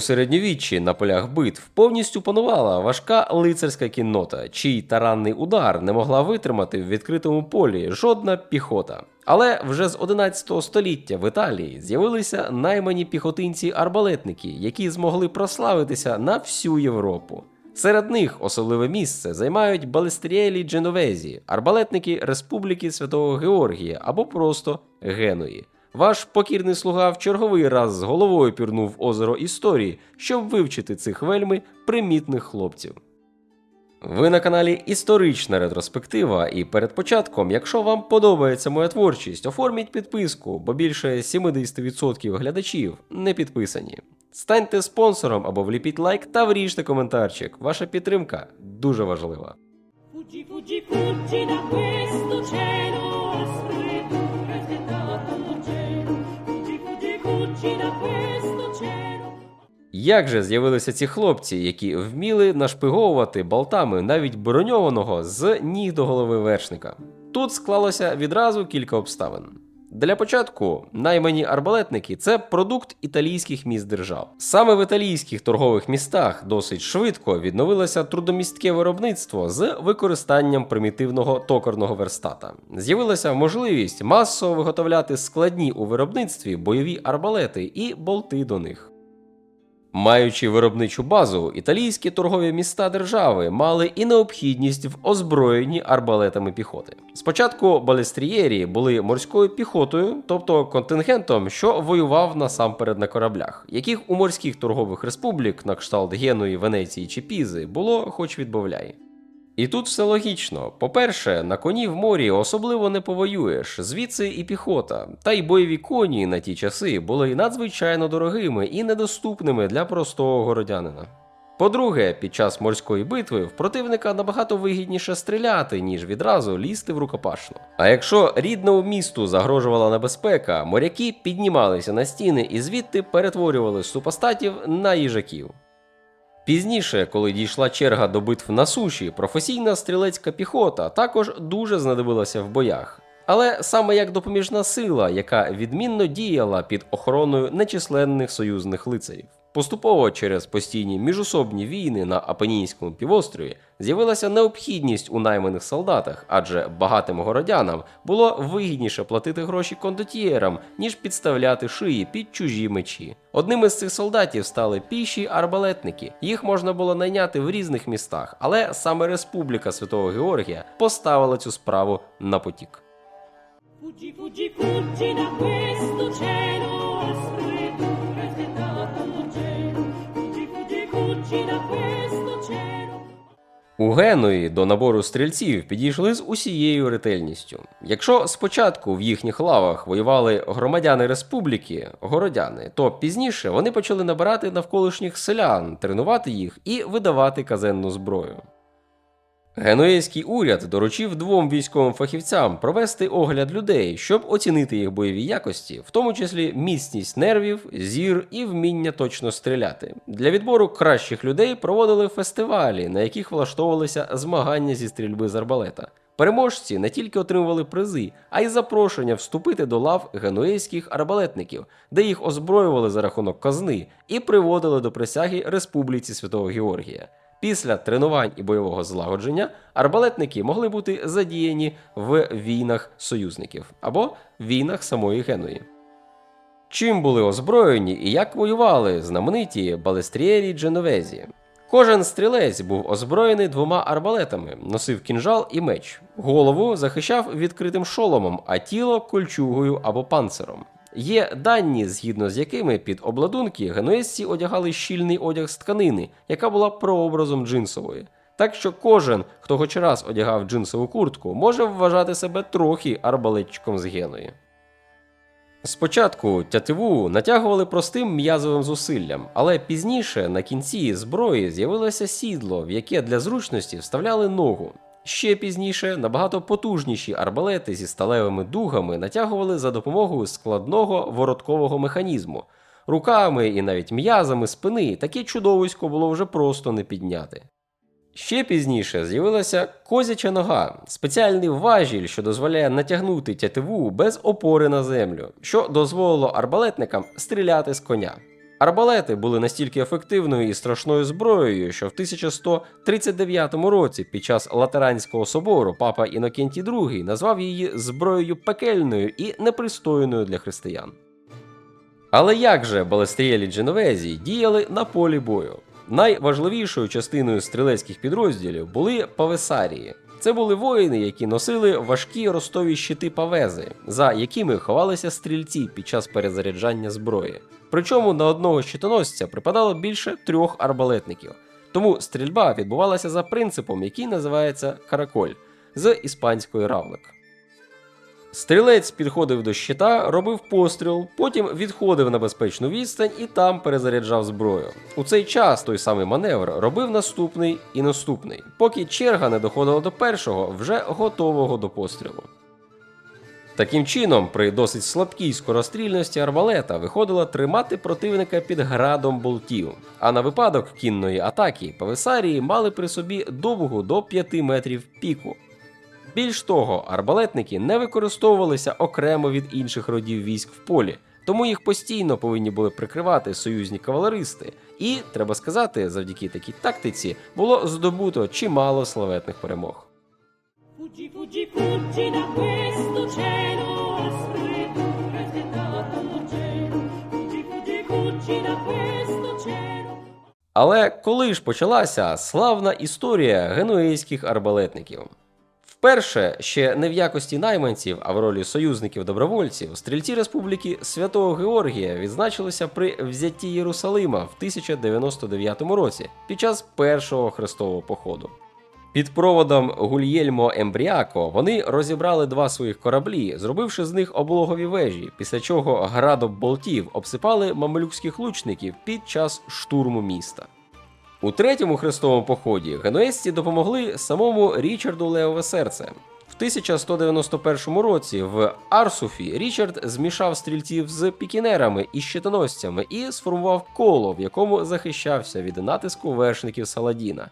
У середньовіччі на полях битв повністю панувала важка лицарська кіннота, чий таранний удар не могла витримати в відкритому полі жодна піхота. Але вже з 11 століття в Італії з'явилися наймані піхотинці-арбалетники, які змогли прославитися на всю Європу. Серед них особливе місце займають балестріелі Дженовезі, арбалетники Республіки Святого Георгія або просто Генуї. Ваш покірний слуга в черговий раз з головою пірнув озеро історії, щоб вивчити цих вельми примітних хлопців. Ви на каналі Історична ретроспектива, і перед початком, якщо вам подобається моя творчість, оформіть підписку, бо більше 70% глядачів не підписані. Станьте спонсором або вліпіть лайк та вріжте коментарчик. Ваша підтримка дуже важлива. Як же з'явилися ці хлопці, які вміли нашпиговувати болтами навіть броньованого з ніг до голови вершника? Тут склалося відразу кілька обставин. Для початку наймані арбалетники це продукт італійських міст держав. Саме в італійських торгових містах досить швидко відновилося трудомістке виробництво з використанням примітивного токарного верстата. З'явилася можливість масово виготовляти складні у виробництві бойові арбалети і болти до них. Маючи виробничу базу, італійські торгові міста держави мали і необхідність в озброєнні арбалетами піхоти. Спочатку балестрієрі були морською піхотою, тобто контингентом, що воював насамперед на кораблях, яких у морських торгових республік, на кшталт Генуї, Венеції чи Пізи, було хоч відбавляй. І тут все логічно. По-перше, на коні в морі особливо не повоюєш, звідси і піхота. Та й бойові коні на ті часи були надзвичайно дорогими і недоступними для простого городянина. По-друге, під час морської битви в противника набагато вигідніше стріляти, ніж відразу лізти в рукопашну. А якщо рідному місту загрожувала небезпека, моряки піднімалися на стіни і звідти перетворювали супостатів на їжаків. Пізніше, коли дійшла черга до битв на суші, професійна стрілецька піхота також дуже знадобилася в боях. Але саме як допоміжна сила, яка відмінно діяла під охороною нечисленних союзних лицарів. Поступово через постійні міжособні війни на Апенінському півострові з'явилася необхідність у найманих солдатах, адже багатим городянам було вигідніше платити гроші кондотьєрам, ніж підставляти шиї під чужі мечі. Одним із цих солдатів стали піші арбалетники. Їх можна було найняти в різних містах, але саме Республіка Святого Георгія поставила цю справу на потік. У Генуї до набору стрільців підійшли з усією ретельністю. Якщо спочатку в їхніх лавах воювали громадяни республіки, городяни, то пізніше вони почали набирати навколишніх селян, тренувати їх і видавати казенну зброю. Генуейський уряд доручив двом військовим фахівцям провести огляд людей, щоб оцінити їх бойові якості, в тому числі міцність нервів, зір і вміння точно стріляти. Для відбору кращих людей проводили фестивалі, на яких влаштовувалися змагання зі стрільби з арбалета. Переможці не тільки отримували призи, а й запрошення вступити до лав генуейських арбалетників, де їх озброювали за рахунок казни і приводили до присяги Республіці Святого Георгія. Після тренувань і бойового злагодження арбалетники могли бути задіяні в війнах союзників або війнах самої Генуї. Чим були озброєні і як воювали знамениті балестрієрі Дженовезі? Кожен стрілець був озброєний двома арбалетами, носив кінжал і меч. Голову захищав відкритим шоломом, а тіло кольчугою або панциром. Є дані, згідно з якими під обладунки генуезці одягали щільний одяг з тканини, яка була прообразом джинсової. Так що кожен, хто хоч раз одягав джинсову куртку, може вважати себе трохи арбалетчиком з геної. Спочатку тятиву натягували простим м'язовим зусиллям, але пізніше на кінці зброї з'явилося сідло, в яке для зручності вставляли ногу. Ще пізніше набагато потужніші арбалети зі сталевими дугами натягували за допомогою складного вороткового механізму. Руками і навіть м'язами спини таке чудовисько було вже просто не підняти. Ще пізніше з'явилася козяча нога, спеціальний важіль, що дозволяє натягнути тятиву без опори на землю, що дозволило арбалетникам стріляти з коня. Арбалети були настільки ефективною і страшною зброєю, що в 1139 році під час Латеранського собору папа Інокентій II назвав її зброєю пекельною і непристойною для християн. Але як же балестріелі Дженовезі діяли на полі бою? Найважливішою частиною стрілецьких підрозділів були павесарії. Це були воїни, які носили важкі ростові щити павези, за якими ховалися стрільці під час перезаряджання зброї. Причому на одного щитоносця припадало більше трьох арбалетників. Тому стрільба відбувалася за принципом, який називається караколь з іспанської равлик. Стрілець підходив до щита, робив постріл, потім відходив на безпечну відстань і там перезаряджав зброю. У цей час той самий маневр робив наступний і наступний, поки черга не доходила до першого, вже готового до пострілу. Таким чином, при досить слабкій скорострільності арбалета виходило тримати противника під градом болтів. А на випадок кінної атаки павесарії мали при собі довгу до 5 метрів піку. Більш того, арбалетники не використовувалися окремо від інших родів військ в полі, тому їх постійно повинні були прикривати союзні кавалеристи, і, треба сказати, завдяки такій тактиці було здобуто чимало славетних перемог. Fuggi, fuggi, fuggi da Але коли ж почалася славна історія генуейських арбалетників? Вперше ще не в якості найманців, а в ролі союзників-добровольців, стрільці Республіки Святого Георгія відзначилися при взятті Єрусалима в 1099 році під час першого хрестового походу. Під проводом Гульєльмо Ембріако вони розібрали два своїх кораблі, зробивши з них облогові вежі, після чого градом болтів обсипали мамлюкських лучників під час штурму міста. У третьому хрестовому поході генуезці допомогли самому Річарду Леове серце. В 1191 році в Арсуфі Річард змішав стрільців з пікінерами і щитоносцями і сформував коло, в якому захищався від натиску вершників Саладіна.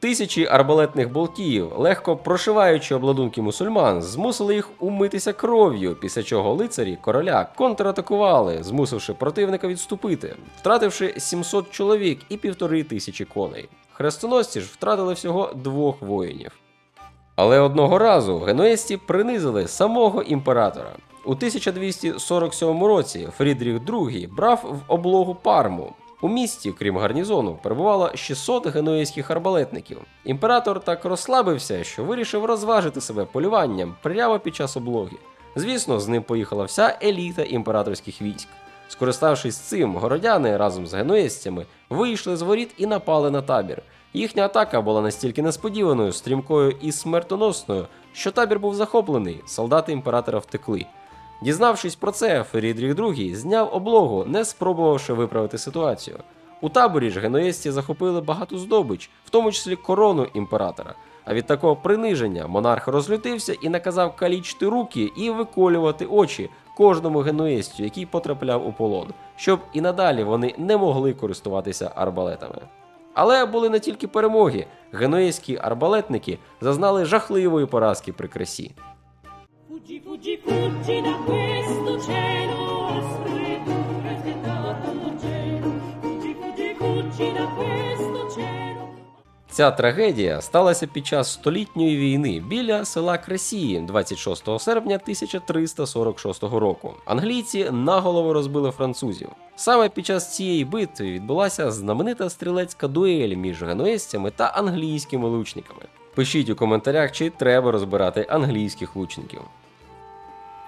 Тисячі арбалетних болтів, легко прошиваючи обладунки мусульман, змусили їх умитися кров'ю, після чого лицарі короля контратакували, змусивши противника відступити, втративши 700 чоловік і півтори тисячі коней. Хрестоносці ж втратили всього двох воїнів. Але одного разу генуезці принизили самого імператора. У 1247 році Фрідріх II брав в облогу Парму. У місті, крім гарнізону, перебувало 600 генуейських арбалетників. Імператор так розслабився, що вирішив розважити себе полюванням прямо під час облоги. Звісно, з ним поїхала вся еліта імператорських військ. Скориставшись цим, городяни разом з генуезцями вийшли з воріт і напали на табір. Їхня атака була настільки несподіваною, стрімкою і смертоносною, що табір був захоплений, солдати імператора втекли. Дізнавшись про це, Ферідріх II зняв облогу, не спробувавши виправити ситуацію. У таборі ж генуезці захопили багато здобич, в тому числі корону імператора. А від такого приниження монарх розлютився і наказав калічити руки і виколювати очі кожному генуезцю, який потрапляв у полон, щоб і надалі вони не могли користуватися арбалетами. Але були не тільки перемоги. Генуезькі арбалетники зазнали жахливої поразки при кресі. Ця трагедія сталася під час столітньої війни біля села Кресії 26 серпня 1346 року. Англійці наголову розбили французів. Саме під час цієї битви відбулася знаменита стрілецька дуель між генуезцями та англійськими лучниками. Пишіть у коментарях, чи треба розбирати англійських лучників.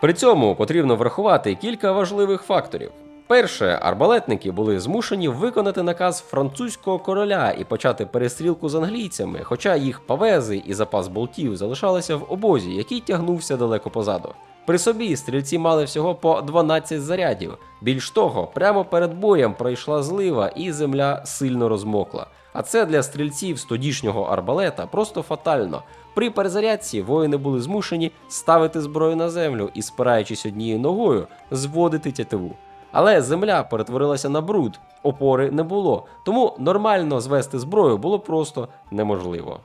При цьому потрібно врахувати кілька важливих факторів. Перше, арбалетники були змушені виконати наказ французького короля і почати перестрілку з англійцями, хоча їх павези і запас болтів залишалися в обозі, який тягнувся далеко позаду. При собі стрільці мали всього по 12 зарядів. Більш того, прямо перед боєм пройшла злива і земля сильно розмокла. А це для стрільців з тодішнього арбалета просто фатально. При перезарядці воїни були змушені ставити зброю на землю і, спираючись однією ногою, зводити тятиву. Але земля перетворилася на бруд, опори не було, тому нормально звести зброю було просто неможливо.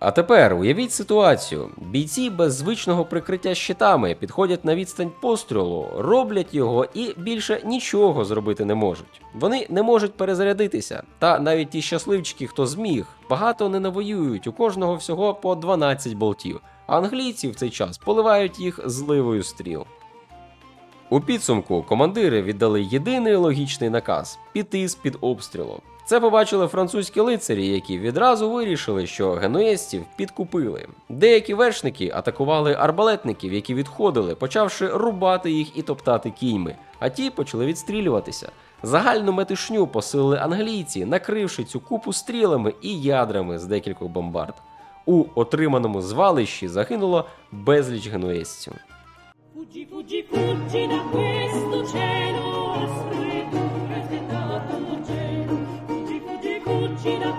А тепер уявіть ситуацію: бійці без звичного прикриття щитами підходять на відстань пострілу, роблять його і більше нічого зробити не можуть. Вони не можуть перезарядитися. Та навіть ті щасливчики, хто зміг, багато не навоюють, у кожного всього по 12 болтів. А англійці в цей час поливають їх зливою стріл. У підсумку командири віддали єдиний логічний наказ піти з під обстрілу. Це побачили французькі лицарі, які відразу вирішили, що генуєзців підкупили. Деякі вершники атакували арбалетників, які відходили, почавши рубати їх і топтати кіньми, а ті почали відстрілюватися. Загальну метишню посилили англійці, накривши цю купу стрілами і ядрами з декількох бомбард. У отриманому звалищі загинуло безліч генуєзців. Cielo.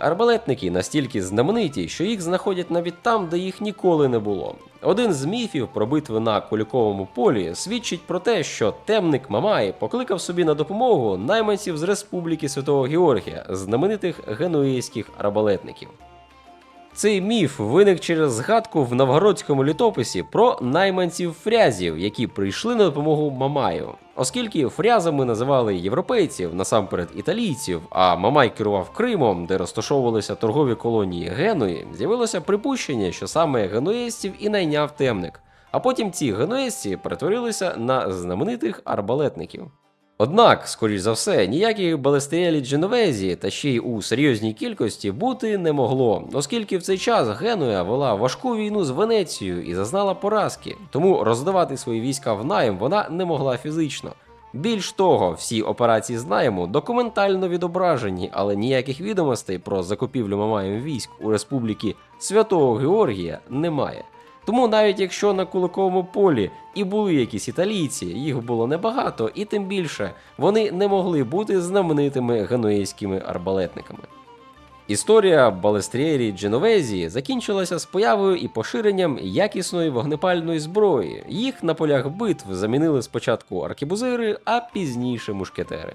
Арбалетники настільки знамениті, що їх знаходять навіть там, де їх ніколи не було. Один з міфів про битви на Куліковому полі свідчить про те, що темник Мамай покликав собі на допомогу найманців з Республіки Святого Георгія, знаменитих генуезьких арбалетників. Цей міф виник через згадку в новгородському літописі про найманців фрязів, які прийшли на допомогу Мамаю. Оскільки фрязами називали європейців, насамперед італійців, а Мамай керував Кримом, де розташовувалися торгові колонії Генуї, з'явилося припущення, що саме генуєзців і найняв темник. А потім ці генуезці перетворилися на знаменитих арбалетників. Однак, скоріш за все, ніяких балестріелі Дженовезі та ще й у серйозній кількості бути не могло, оскільки в цей час Генуя вела важку війну з Венецією і зазнала поразки, тому роздавати свої війська в найм вона не могла фізично. Більш того, всі операції з найму документально відображені, але ніяких відомостей про закупівлю Мамаєм військ у республіки Святого Георгія немає. Тому навіть якщо на Куликовому полі і були якісь італійці, їх було небагато, і тим більше вони не могли бути знаменитими генуейськими арбалетниками. Історія Балестрієрі Дженовезі закінчилася з появою і поширенням якісної вогнепальної зброї. Їх на полях битв замінили спочатку аркебузири, а пізніше мушкетери.